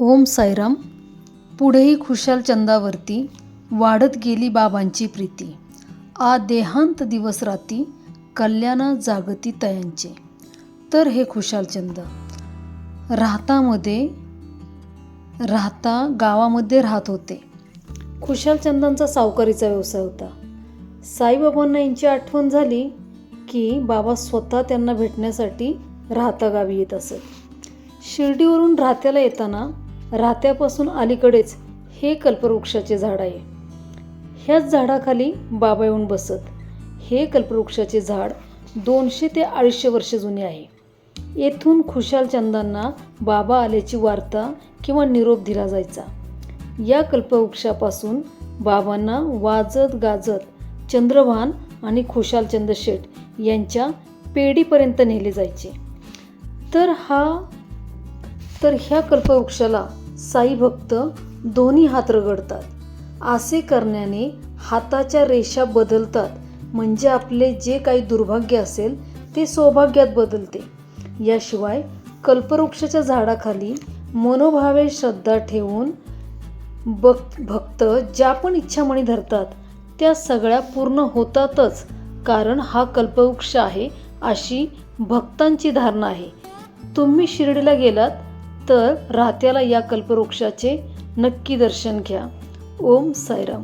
ओम साईराम. पुढेही खुशाल चंदावरती वाढत गेली बाबांची प्रीती. आ देहांत दिवस राती कल्याणा जागती तयांचे. तर हे खुशाल चंद. राहतामध्ये राहता गावामध्ये राहत होते. खुशाल चंदांचा सावकारीचा व्यवसाय होता. साईबाबांना यांची आठवण झाली की बाबा स्वतः त्यांना भेटण्यासाठी राहता गावी येत असत. शिर्डीवरून राहत्याला येताना राहत्यापासून अलीकडेच हे कल्पवृक्षाचे झाड आहे. ह्याच झाडाखाली बाबा येऊन बसत. हे कल्पवृक्षाचे झाड दोनशे ते अडीचशे वर्ष जुने आहे. येथून खुशाल चंदांना बाबा आल्याची वार्ता किंवा निरोप दिला जायचा. या कल्पवृक्षापासून बाबांना वाजत गाजत चंद्रभान आणि खुशालचंद शेठ यांच्या पेढीपर्यंत नेले जायचे. तर हा तर ह्या कल्पवृक्षाला साई भक्त दोन्ही हात रगडतात. असे करण्याने हाताच्या रेषा बदलतात. म्हणजे आपले जे काही दुर्भाग्य असेल ते सौभाग्यात बदलते. याशिवाय कल्पवृक्षाच्या झाडाखाली मनोभावे श्रद्धा ठेवून भक् भक्त ज्या पण इच्छामणी धरतात त्या सगळ्या पूर्ण होतातच. कारण हा कल्पवृक्ष आहे अशी भक्तांची धारणा आहे. तुम्ही शिर्डीला गेलात तर राहत्याला या कल्पवृक्षाचे नक्की दर्शन घ्या. ओम साईराम.